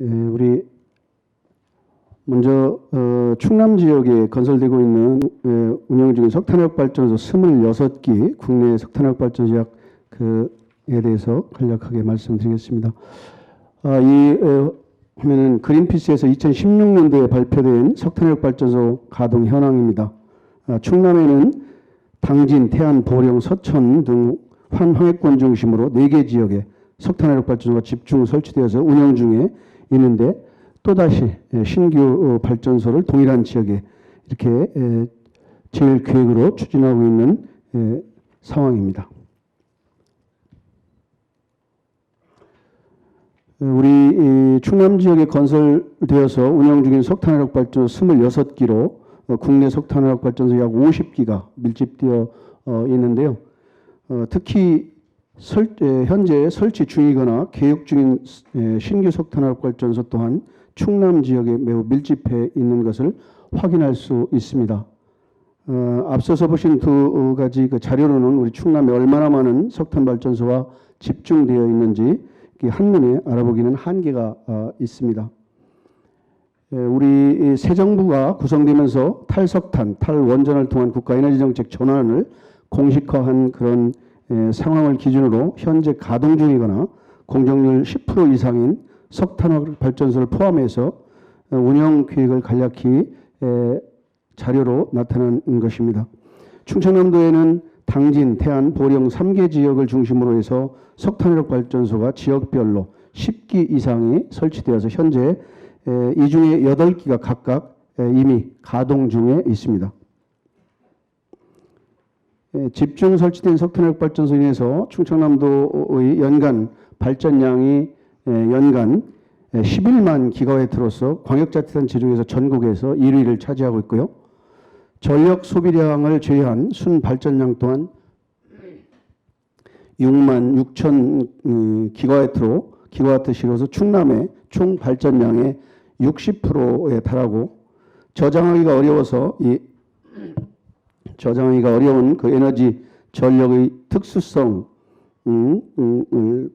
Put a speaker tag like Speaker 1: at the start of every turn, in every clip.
Speaker 1: 예, 우리 먼저 어, 충남 지역에 건설되고 있는 예, 운영 중인 석탄화력 발전소 26기 국내 석탄화력 발전소 약 그에 대해서 간략하게 말씀드리겠습니다. 아, 이 어, 화면은 그린피스에서 2016년도에 발표된 석탄화력 발전소 가동 현황입니다. 아, 충남에는 당진, 태안, 보령, 서천 등 환황해권 중심으로 4개 지역에 석탄화력 발전소가 집중 설치되어서 운영 중에 있는데 또다시 예, 신규 어, 발전소를 동일한 지역에 이렇게 에, 제일 계획으로 추진하고 있는 에, 상황입니다. 어, 우리 이 충남 지역에 건설되어서 운영 중인 석탄화력 발전소 26기로 어, 국내 석탄화력 발전소 약 50기가 밀집되어 어, 있는데요. 어, 특히 설, 에, 현재 설치 중이거나 계획 중인 에, 신규 석탄화력 발전소 또한 충남 지역에 매우 밀집해 있는 것을 확인할 수 있습니다. 어, 앞서서 보신 두 가지 그 자료로는 우리 충남에 얼마나 많은 석탄 발전소가 집중되어 있는지 한눈에 알아보기는 한계가 어, 있습니다. 예, 우리 이새 정부가 구성되면서 탈석탄, 탈원전을 통한 국가 에너지 정책 전환을 공식화한 그런 예, 상황을 기준으로 현재 가동 중이거나 공정률 10% 이상인 석탄 발전소를 포함해서 어, 운영 계획을 간략히 에, 자료로 나타난 것입니다. 충청남도에는 당진, 태안, 보령 3개 지역을 중심으로 해서 석탄화력 발전소가 지역별로 10기 이상이 설치되어서 현재 에, 이 중에 8기가 각각 에, 이미 가동 중에 있습니다. 에, 집중 설치된 석탄화력 발전소로 인해서 충청남도의 연간 발전량이 에, 연간 에, 11만 기가와트로서 광역자치단체 중에서 전국에서 1위를 차지하고 있고요. 전력 소비량을 제외한 순 발전량 또한 6만 6천 음, 기가와트로 기가와트시로서 충남의 총 발전량의 60%에 달하고 저장하기가 어려워서 이 저장하기가 어려운 그 에너지 전력의 특수성 음, 음, 음,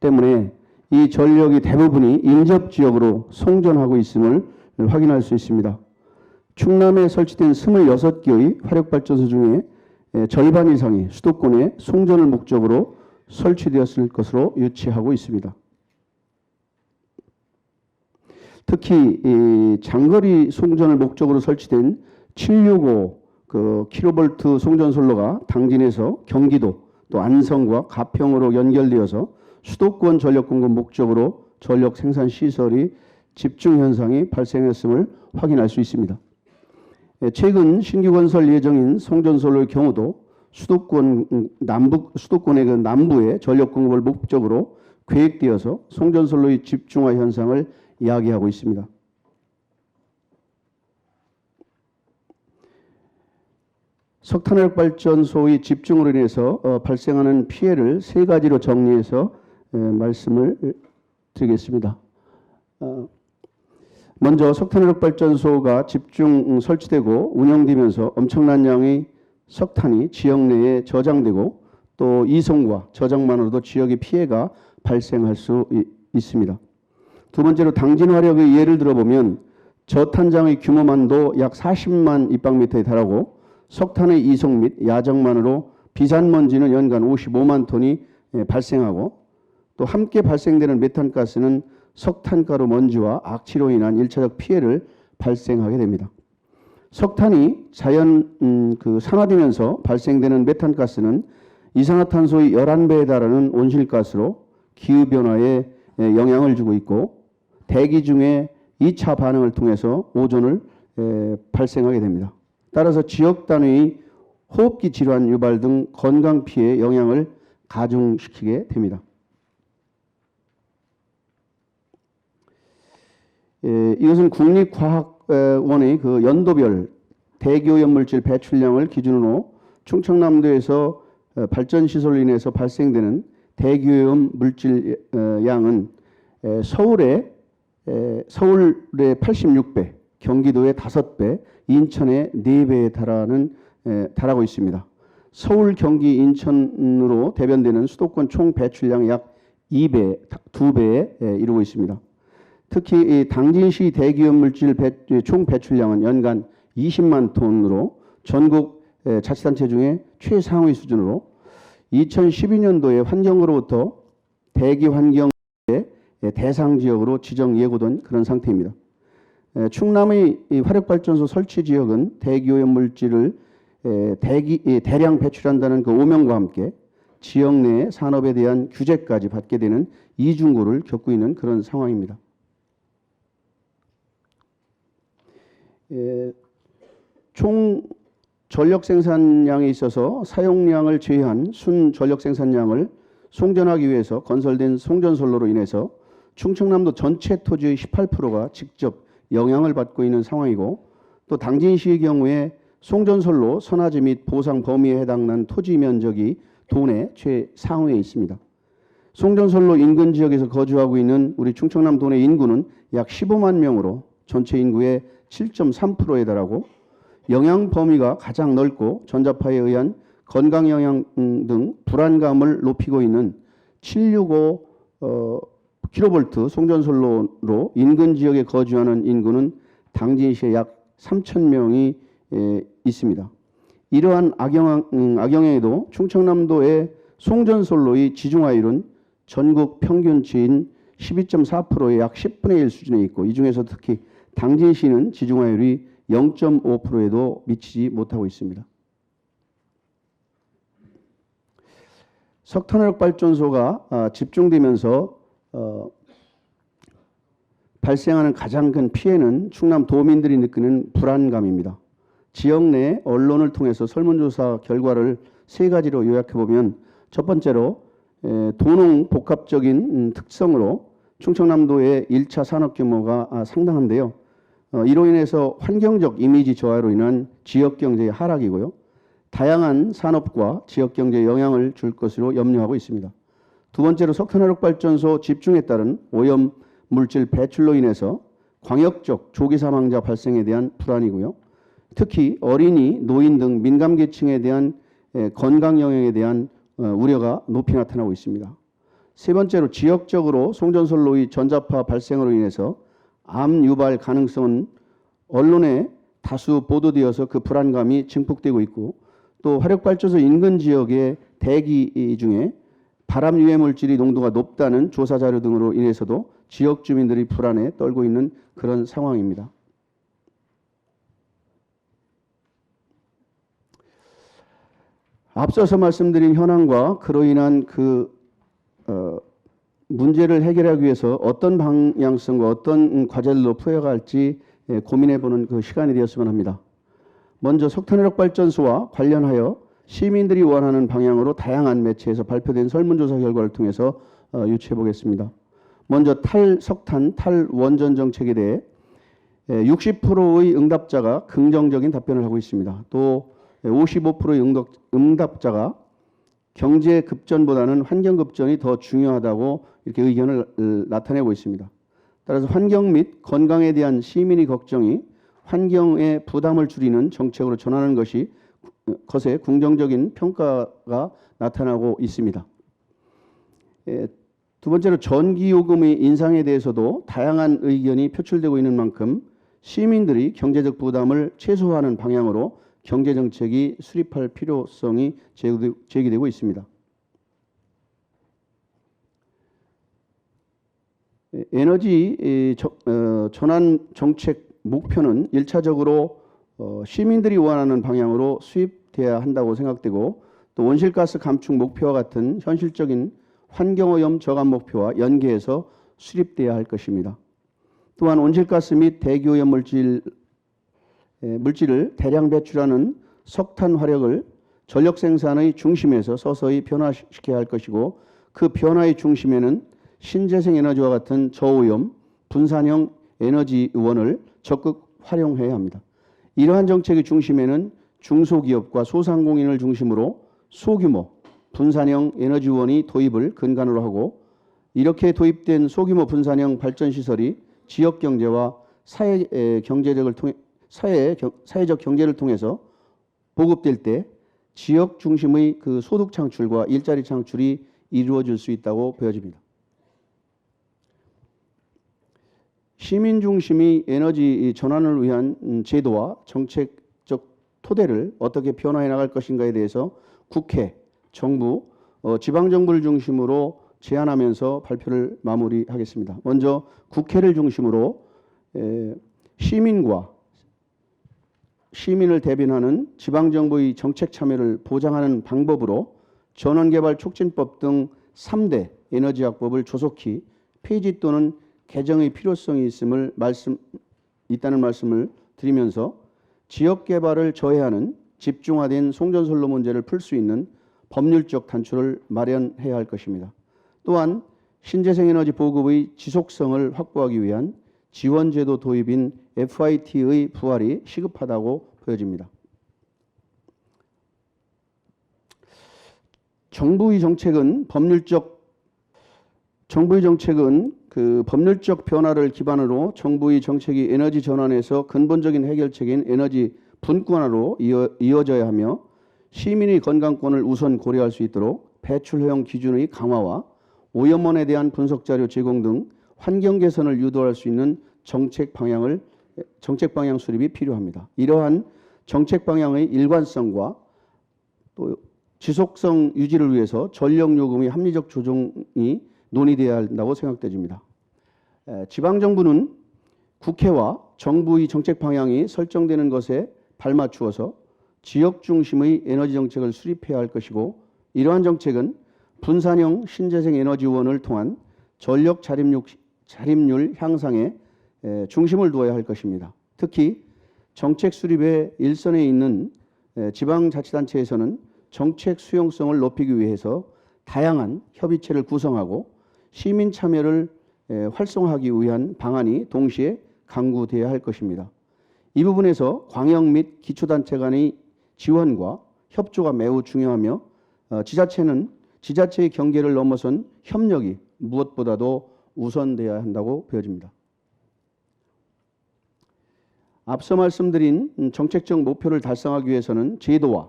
Speaker 1: 때문에 이 전력이 대부분이 인접 지역으로 송전하고 있음을 확인할 수 있습니다. 충남에 설치된 26개의 화력발전소 중에 에, 절반 이상이 수도권에 송전을 목적으로 설치되었을 것으로 유치하고 있습니다. 특히 이 장거리 송전을 목적으로 설치된 765 그 킬로볼트 송전 솔로가 당진에서 경기도 또 안성과 가평으로 연결되어서 수도권 전력 공급 목적으로 전력 생산 시설이 집중 현상이 발생했음을 확인할 수 있습니다. 예, 최근 신규 건설 예정인 송전솔로의 경우도 수도권 음, 남북 수도권의 그 남부의 전력 공급을 목적으로 계획되어서 송전솔로의 집중화 현상을 이야기하고 있습니다. 석탄화력 발전소의 집중으로 인해서 어, 발생하는 피해를 세 가지로 정리해서 에, 말씀을 드리겠습니다. 어, 먼저 석탄화력 발전소가 집중 설치되고 운영되면서 엄청난 양의 석탄이 지역 내에 저장되고 또 이송과 저장만으로도 지역의 피해가 발생할 수 이- 있습니다. 두 번째로 당진 화력의 예를 들어보면 저탄장의 규모만도 약 40만 입방미터에 달하고 석탄의 이송 및 야적만으로 비산먼지는 연간 55만 톤이 예, 발생하고 또 함께 발생되는 메탄가스는 석탄가루 먼지와 악취로 인한 일차적 피해를 발생하게 됩니다. 석탄이 자연 음, 그 산화되면서 발생되는 메탄가스는 이산화탄소의 11배에 달하는 온실가스로 기후 변화에 에, 영향을 주고 있고 대기 중에 2차 반응을 통해서 오존을 에, 발생하게 됩니다. 따라서 지역 단위의 호흡기 질환 유발 등 건강 피해 영향을 가중시키게 됩니다. 예, 이것은 국립과학원의 그 연도별 대기오염물질 배출량을 기준으로 충청남도에서 어, 발전 시설로 인해서 발생되는 대기오염 물질 어, 양은 에, 서울의 에, 서울의 86배, 경기도의 5배, 인천의 4배에 달하는 에, 달하고 있습니다. 서울, 경기, 인천으로 대변되는 수도권 총 배출량 약 2배, 2배에 예, 이르고 있습니다. 특히 이 당진시 대기업 물질 배, 총 배출량은 연간 20만 톤으로 전국 예, 자치단체 중에 최상위 수준으로 2012년도에 환경으로부터 대기 환경의 예, 대상 지역으로 지정 예고된 그런 상태입니다. 예, 충남의 이 화력발전소 설치 지역은 대기오염 물질을 예, 대기, 예, 대량 배출한다는 그 오명과 함께 지역 내 산업에 대한 규제까지 받게 되는 이중고를 겪고 있는 그런 상황입니다. 예, 총 전력 생산량에 있어서 사용량을 제외한 순 전력 생산량을 송전하기 위해서 건설된 송전선로로 인해서 충청남도 전체 토지의 18%가 직접 영향을 받고 있는 상황이고 또 당진시의 경우에 송전선로 선화지 및 보상 범위에 해당하는 토지 면적이 도내 최상위에 있습니다. 송전선로 인근 지역에서 거주하고 있는 우리 충청남 도내 인구는 약 15만 명으로 전체 인구의 7.3%에 달하고 영향 범위가 가장 넓고 전자파에 의한 건강 영향 음, 등 불안감을 높이고 있는 765 어, 킬로볼트 송전선로로 인근 지역에 거주하는 인구는 당진시에 약 3천 명이 에, 있습니다. 이러한 악영, 음, 악영향 에도 충청남도의 송전선로의 지중화율은 전국 평균치인 12.4%의 약 10분의 1 수준에 있고 이 중에서 특히 당진시는 지중화율이 0.5%에도 미치지 못하고 있습니다. 석탄화력 발전소가 아, 집중되면서 어, 발생하는 가장 큰 피해는 충남 도민들이 느끼는 불안감입니다. 지역 내 언론을 통해서 설문조사 결과를 세 가지로 요약해 보면 첫 번째로 에, 도농 복합적인 음, 특성으로 충청남도의 1차 산업 규모가 아, 상당한데요. 어, 이로 인해서 환경적 이미지 저하로 인한 지역 경제의 하락이고요. 다양한 산업과 지역 경제에 영향을 줄 것으로 염려하고 있습니다. 두 번째로 석탄화력 발전소 집중에 따른 오염 물질 배출로 인해서 광역적 조기 사망자 발생에 대한 불안이고요. 특히 어린이, 노인 등 민감 계층에 대한 에, 건강 영향에 대한 어, 우려가 높이 나타나고 있습니다. 세 번째로 지역적으로 송전선로의 전자파 발생으로 인해서 암 유발 가능성은 언론에 다수 보도되어서 그 불안감이 증폭되고 있고 또 화력발전소 인근 지역의 대기 중에 바람 유해 물질이 농도가 높다는 조사 자료 등으로 인해서도 지역 주민들이 불안에 떨고 있는 그런 상황입니다. 앞서서 말씀드린 현황과 그로 인한 그 어, 문제를 해결하기 위해서 어떤 방향성과 어떤 과제들로 풀어갈지 예, 고민해보는 그 시간이 되었으면 합니다. 먼저 석탄화력 발전소와 관련하여 시민들이 원하는 방향으로 다양한 매체에서 발표된 설문조사 결과를 통해서 어, 유추해 보겠습니다. 먼저 탈석탄, 탈원전 정책에 대해 60%의 예, 응답자가 긍정적인 답변을 하고 있습니다. 또 55%의 응답, 응답자가 경제 급전보다는 환경 급전이 더 중요하다고 이렇게 의견을 어, 나타내고 있습니다. 따라서 환경 및 건강에 대한 시민의 걱정이 환경의 부담을 줄이는 정책으로 전하는 것이 것에 긍정적인 평가가 나타나고 있습니다. 예, 두 번째로 전기요금의 인상에 대해서도 다양한 의견이 표출되고 있는 만큼 시민들이 경제적 부담을 최소화하는 방향으로 경제 정책이 수립할 필요성이 제기되고 있습니다. 에너지 어, 전환 정책 목표는 일차적으로 어, 시민들이 원하는 방향으로 수입돼야 한다고 생각되고 또 온실가스 감축 목표와 같은 현실적인 환경오염 저감 목표와 연계해서 수립돼야 할 것입니다. 또한 온실가스 및 대기오염 물질 물질을 대량 배출하는 석탄 화력을 전력 생산의 중심에서 서서히 변화시켜야 할 것이고 그 변화의 중심에는 신재생 에너지와 같은 저오염 분산형 에너지원을 적극 활용해야 합니다. 이러한 정책의 중심에는 중소기업과 소상공인을 중심으로 소규모 분산형 에너지원이 도입을 근간으로 하고 이렇게 도입된 소규모 분산형 발전 시설이 지역 경제와 사회 경제력을 통해 사회 사회적 경제를 통해서 보급될 때 지역 중심의 그 소득 창출과 일자리 창출이 이루어질 수 있다고 보여집니다. 시민 중심의 에너지 전환을 위한 음, 제도와 정책적 토대를 어떻게 변화해 나갈 것인가에 대해서 국회, 정부, 어, 지방 정부를 중심으로 제안하면서 발표를 마무리하겠습니다. 먼저 국회를 중심으로 에, 시민과 시민을 대변하는 지방 정부의 정책 참여를 보장하는 방법으로 전원개발 촉진법 등 3대 에너지학법을 조속히 폐지 또는 개정의 필요성이 있음을 말씀 있다는 말씀을 드리면서 지역 개발을 저해하는 집중화된 송전선로 문제를 풀 수 있는 법률적 단초를 마련해야 할 것입니다. 또한 신재생 에너지 보급의 지속성을 확보하기 위한 지원 제도 도입인 FIT의 부활이 시급하다고 보여집니다. 정부의 정책은 법률적 정부의 정책은 그 법률적 변화를 기반으로 정부의 정책이 에너지 전환에서 근본적인 해결책인 에너지 분권화로 이어, 이어져야 하며 시민의 건강권을 우선 고려할 수 있도록 배출 허용 기준의 강화와 오염원에 대한 분석 자료 제공 등 환경 개선을 유도할 수 있는 정책 방향을 정책 방향 수립이 필요합니다. 이러한 정책 방향의 일관성과 또 지속성 유지를 위해서 전력 요금의 합리적 조정이 논의돼야 한다고 생각됩니다. 에, 지방 정부는 국회와 정부의 정책 방향이 설정되는 것에 발맞추어서 지역 중심의 에너지 정책을 수립해야 할 것이고 이러한 정책은 분산형 신재생 에너지원을 통한 전력 자립률, 향상에 에, 중심을 두어야 할 것입니다. 특히 정책 수립의 일선에 있는 에, 지방자치단체에서는 정책 수용성을 높이기 위해서 다양한 협의체를 구성하고 시민 참여를 에, 활성화하기 위한 방안이 동시에 강구돼야 할 것입니다. 이 부분에서 광역 및 기초단체 간의 지원과 협조가 매우 중요하며 어, 지자체는 지자체의 경계를 넘어선 협력이 무엇보다도 우선돼야 한다고 보여집니다. 앞서 말씀드린 정책적 목표를 달성하기 위해서는 제도와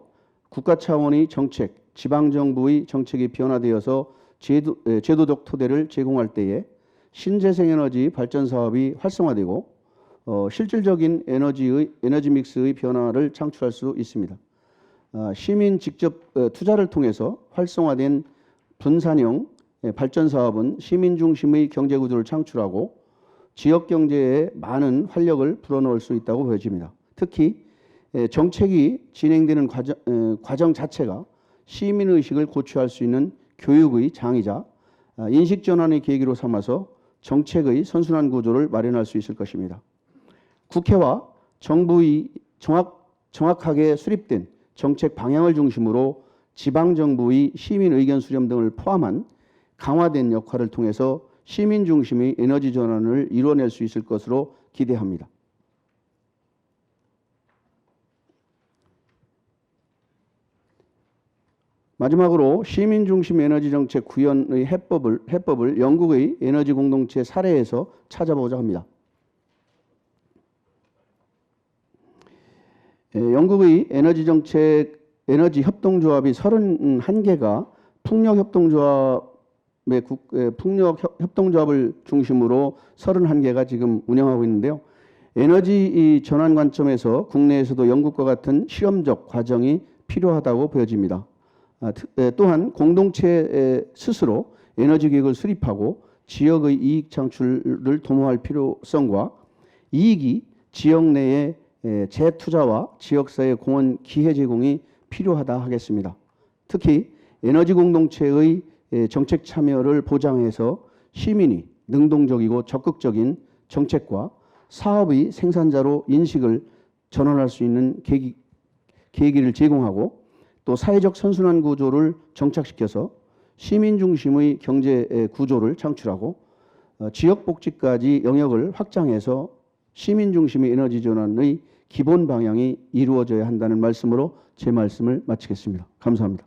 Speaker 1: 국가 차원의 정책, 지방 정부의 정책이 변화되어서 제도, 에, 제도적 토대를 제공할 때에 신재생 에너지 발전 사업이 활성화되고 어, 실질적인 에너지의 에너지 믹스의 변화를 창출할 수 있습니다. 아, 시민 직접 어, 투자를 통해서 활성화된 분산형 예, 발전 사업은 시민 중심의 경제 구조를 창출하고 지역 경제에 많은 활력을 불어넣을 수 있다고 보여집니다. 특히 예, 정책이 진행되는 과정, 에, 과정 자체가 시민 의식을 고취할 수 있는 교육의 장이자 아, 인식 전환의 계기로 삼아서 정책의 선순환 구조를 마련할 수 있을 것입니다. 국회와 정부의 정확, 정확하게 수립된 정책 방향을 중심으로 지방 정부의 시민 의견 수렴 등을 포함한 강화된 역할을 통해서 시민 중심의 에너지 전환을 이뤄낼 수 있을 것으로 기대합니다. 마지막으로 시민 중심 에너지 정책 구현의 해법을 해법을 영국의 에너지 공동체 사례에서 찾아보자 합니다. 에, 영국의 에너지 정책 에너지 협동조합이 31개가 풍력 협동조합의 국, 에, 풍력 협- 협동조합을 중심으로 31개가 지금 운영하고 있는데요. 에너지 이 전환 관점에서 국내에서도 영국과 같은 실험적 과정이 필요하다고 보여집니다. 아, 또한 공동체 에, 스스로 에너지 계획을 수립하고 지역의 이익 창출을 도모할 필요성과 이익이 지역 내에 에, 재투자와 지역사회 공헌 기회 제공이 필요하다 하겠습니다. 특히 에너지 공동체의 에, 정책 참여를 보장해서 시민이 능동적이고 적극적인 정책과 사업의 생산자로 인식을 전환할 수 있는 계기, 계기를 제공하고 또 사회적 선순환 구조를 정착시켜서 시민 중심의 경제 에, 구조를 창출하고 어, 지역 복지까지 영역을 확장해서 시민 중심의 에너지 전환의 기본 방향이 이루어져야 한다는 말씀으로 제 말씀을 마치겠습니다. 감사합니다.